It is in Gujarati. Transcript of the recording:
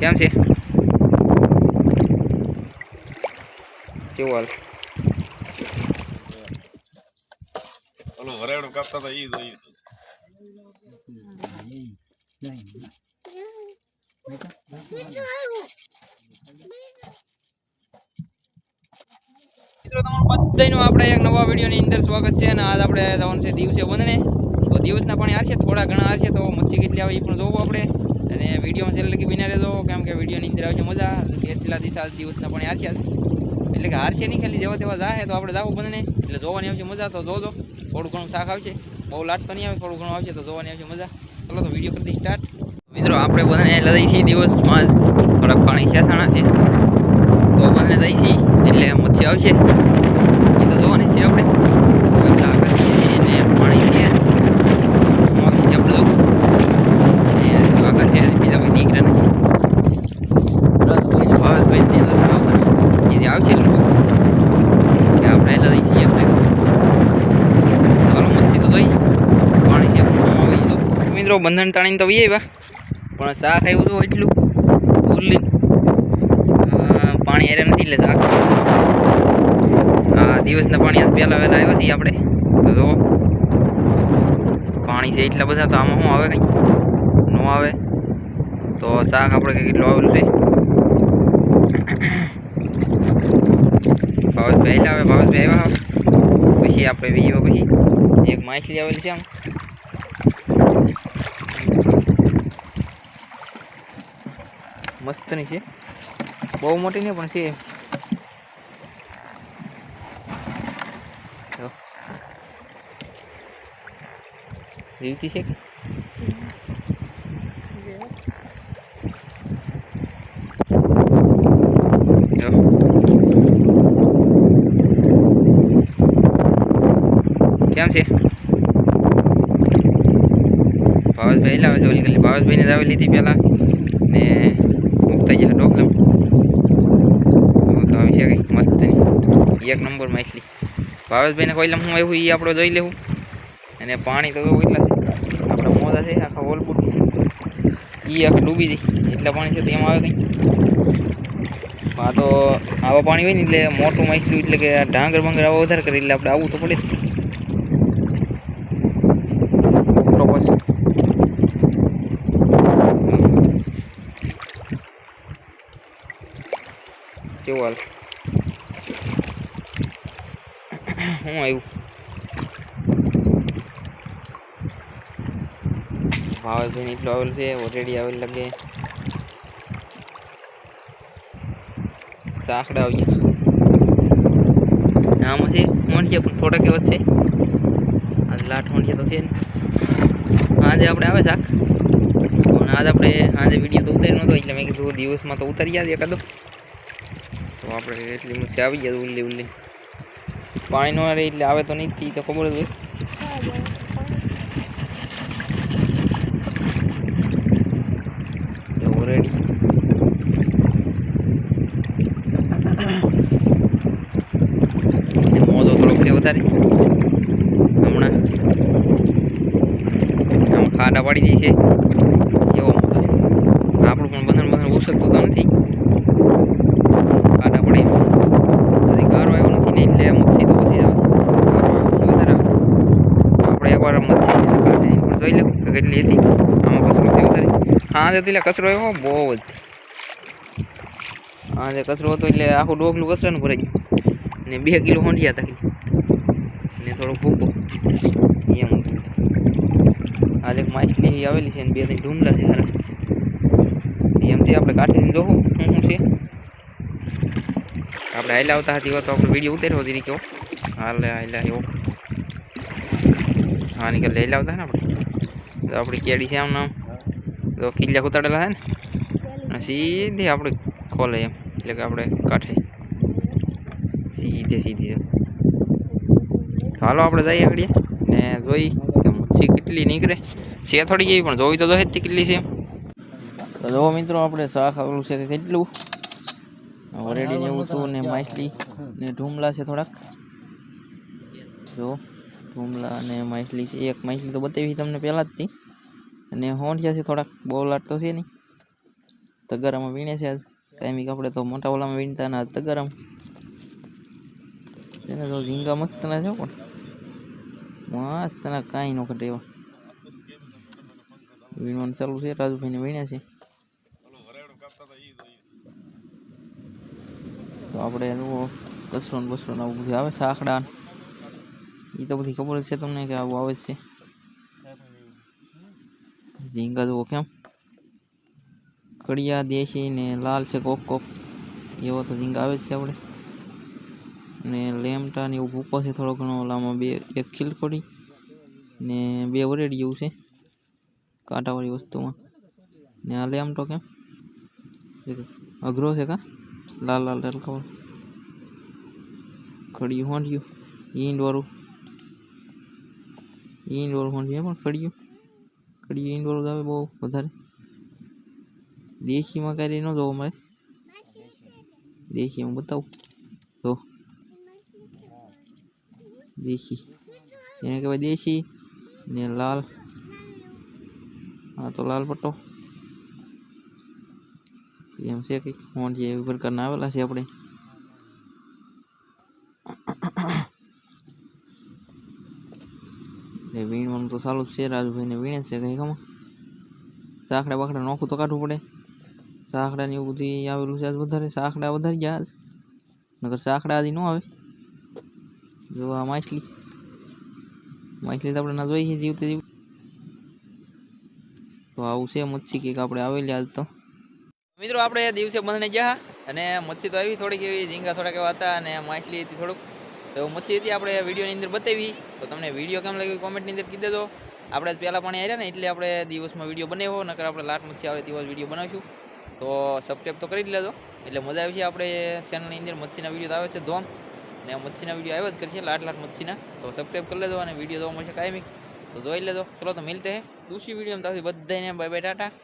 કેમ છે? કેવું હાલ? ઓલો કાપતા હતા ઈ. મિત્રો તમારું આપણે એક નવા વિડીયોની અંદર સ્વાગત છે અને આજ આપણે જવાનું છે દિવસે તો દિવસના પાણી હારશે થોડા ઘણા હારશે તો મચ્છી કેટલી આવે એ પણ જોવું આપણે. અને વિડીયોમાં છેલ્લે લગી બિના રહેજો કેમ કે વિડીયોની અંદર આવજો મજા દિવસ આજ દિવસના પાણી છે એટલે કે હારશે નહીં ખાલી, જેવા તેવા જાહે તો આપણે જાવું બંધને એટલે જોવાની આવશે મજા, તો જોજો. થોડું ઘણું શાક આવશે. બહુ લાટ પણ આવે, થોડું ઘણું આવશે તો જોવાની આવશે મજા. ચલો તો વીડિયો કરી સ્ટાર્ટ મિત્રો, આપણે બંને લઈ છીએ દિવસમાં થોડાક પાણી ખેંચાણા છે. તો બંને જઈ છીએ. એટલે મચ્છી આવશે. એ તો જોવાની છે આપણે તો એટલા આગળ જઈએ છીએ ને પાણી છે મોંઘી આપણે જો અને આગળ છે બીજા કોઈ નીકળે નથી ભાવેશભાઈ તે નથી આવતા એ જે આવશે લોકો કે આપણે એટલા જઈ છીએ આપણે ચાલો મચ્છી તો જોઈ પાણી છે આપણે આવી તો મિત્રો, બંધન તાણીને તો વી આવ્યા. પણ શાક આવ્યું હતું એટલું. ઉરલી પાણી એરે નથી એટલે શાક. આ દિવસના પાણી પહેલાં વહેલા આવ્યા છીએ આપણે. તો જો, પાણી છે એટલા બધા, તો આમાં શું આવે કંઈ? ન આવે. તો શાક આપણે કંઈ કેટલું આવેલું છે? ભાવેશભાઈ આવે, ભાવેશભાઈ આવ્યા. પછી આપણે વીવો પછી એક માછલી આવેલી છે આમ. મસ્તની છે. બહુ મોટી નહીં, પણ છે. જીવતી છે? કેમ છે? ભાવેશભાઈ લાવે છે ઓલી ગલી. ભાવેશભાઈને લીધી પહેલાં ને મુકતા જશે ડોકલમ તો આવી છે કંઈ મસ્ત એક નંબર માછલી ભાવેશભાઈને કોઈ હું આવ્યું એ આપણે જોઈ લેવું. અને પાણી તો કેટલા છે. આપણા મોજા છે, આખા વોલપુર એ આખી ડૂબી જાય. એટલા પાણી છે તો એમાં આવે કંઈ. આ તો આવા પાણી હોય ને એટલે મોટું માછલું એટલે કે ડાંગર બાંગર આવા વધારે કરે એટલે આપણે આવવું તો પડે જ. ઓક્ટોપસ કેવું હાલ શું આવ્યું ભાવેશભાઈ એટલું આવેલું છે ઓલરેડી આવેલ લાગે. સાંકડા આવ્યા ગયા આમાંથી મોંઠિયા પણ થોડાક એવા છે. આજ લાઠ મોંઠિયા તો છે ને. આજે આપણે આવે શાક. પણ આજ આપણે, આજે વીડિયો તો ઉતારી નહોતો એટલે મેં કીધું દિવસમાં તો ઉતારી જાય એકાદો. તો આપણે એટલી મસ્તી આવી જાય ઉલ્લી ઉલ્લી. પાણી ન એટલે આવે તો નહીં તો ખબર જ હોય. મોજો થોડોક છે વધારે. હમણાં. આમ ખાડા પડી જાય છે. એવો આપણું પણ બંધન બંધન ઉછળતું તો નથી ખાડા પડી પછી ગારો આવ્યો નથી ને એટલે મચ્છી તો પછી આવે ગારો આવ્યો આપણે એકવાર મચ્છી કાઢી પણ જોઈ લેવું કે કેટલી હતી. આમાં કચરો છે વધારે હા એટલે કચરો એવો બહુ જ. હા જે કચરો હતો, એટલે આખું ડોકલું કચરાનું ભરાઈ ગયું. ને બે કિલો હોંડિયા હતા. ને થોડો ભૂકો. એમ આજે એક માછલી એવી આવેલી છે ને બે ત્રણ ઢૂમલા છે સારા એમથી આપણે કાઢીને જોવું શું શું છે. આપણે હાલ્યા આવતા હતી તો આપણે વીડિયો ઉતાર્યો હતી કેવો. હાલે હાલ્યા એવો હા નીકળ લઈ લાવતા ને આપણે. તો આપણી કેડી છે આમ નામ તો કિલ્લા ઉતાડેલા છે ને? અને સીધી આપણે ખોલે એમ. એટલે કે આપણે કાંઠે સીધે, સીધી. તો હાલો આપણે જઈએ આગળ. ને જોઈ કે મચ્છી કેટલી નીકળે. છે થોડી જેવી પણ જોઈ તો જોઈએ જ કેટલી છે. તો જો મિત્રો, આપણે શાક આવેલું છે કે કેટલું? વરેડી ને એવું હતું ને માછલી ને ઢૂમલા છે થોડાક. જો ઢૂમલા અને માછલી છે. એક માછલી તો બતાવી તમને પહેલાં જ હતી અને હોંઠિયા છે થોડાક બહુ લાટ તો છે નહીં તગારામાં વીણે છે આજ. કાયમિક આપણે તો મોટા ઓલામાં વીણતા ના તગારામ. તેને તો ઝીંગા મસ્ત ના છે પણ. મસ્ત ના કાંઈ ન ઘટે એવા. વીણવાનું ચાલુ છે. રાજુભાઈને વીણ્યા છે. તો આપણે કચરો ને બસરો ને આવું બધું આવે સાંકડા એ તો બધી ખબર છે તમને કે આવું આવે છે. ઝીંગા જુઓ કેમ? કડિયા, દેશી ને લાલ છે કોક કોક. એવો તો ઝીંગા આવે જ છે આપણે ને લેમટા ને એવું ભૂકો છે થોડો ઘણો ઓલામાં બે, એક ખીલકોડી ને બે વરેડી જેવું છે, કાંટાવાળી વસ્તુમાં. ને આ લેમટો કેમ? અઘરો છે કા? લાલ લાલ રલકાવાળું ખડિયું હોંડિયું ઈંડ વાળું ઈંડ વાળું છે પણ ખડિયું ઈંડ વાળું આવે બહુ વધારે. દેશીમાં કાંઈ ન જોવો મળે. હું બતાવું. તો દેખી એને કહેવાય દેશી ને લાલ. હા, તો લાલ પટ્ટો. એમ છે કંઈક. મોંઢી એવી પ્રકારના આવેલા છે આપણે. ને વીણવાનું તો ચાલુ જ છે, રાજુભાઈને વીણે છે કંઈ આમાં સાંકડા બાકડા નોખું તો કાઢવું પડે. સાખડા ને એવું બધું આવેલું છે આજ વધારે. સાંકડા વધારે ગયા આજ. નગર સાંકડા આજે ન આવે. જો આ માછલી. માછલી તો આપણે ના જોઈએ જીવતે જીવ. તો આવું છે મચ્છી કંઈક આપણે આવેલી આજ તો. મિત્રો, આપણે દિવસે બંધને ગયા અને મચ્છી તો આવી થોડીક એવી ઝીંગા થોડાક એવા હતા અને માછલી હતી થોડુંક. તો મચ્છી હતી આપણે વિડીયોની અંદર બતાવી. તો તમને વીડિયો કેમ લાગ્યો કોમેન્ટની અંદર કીધી દો આપણે પહેલાં પાણી આવ્યા ને, એટલે આપણે દિવસમાં વીડિયો બનાવ્યો, નકર આપણે લાટ મચ્છી આવે દિવસ વીડિયો બનાવીશું. તો સબસ્ક્રાઈબ તો કરી જ લેજો. એટલે મજા આવી છે આપણે ચેનલની અંદર મચ્છીના વીડિયો આવે છે ધોમ ને મચ્છીના વીડિયો આવ્યા જ કરશે, લાટ લાટ મચ્છીના. તો સબસ્ક્રાઈબ કરી લેજો અને વીડિયો જોવા મળશે કાયમી. તો જોઈ લેજો. ચલો તો મિલતે હે. દૂસરી વીડિયો તો બધાને બાય બાય ટાટા.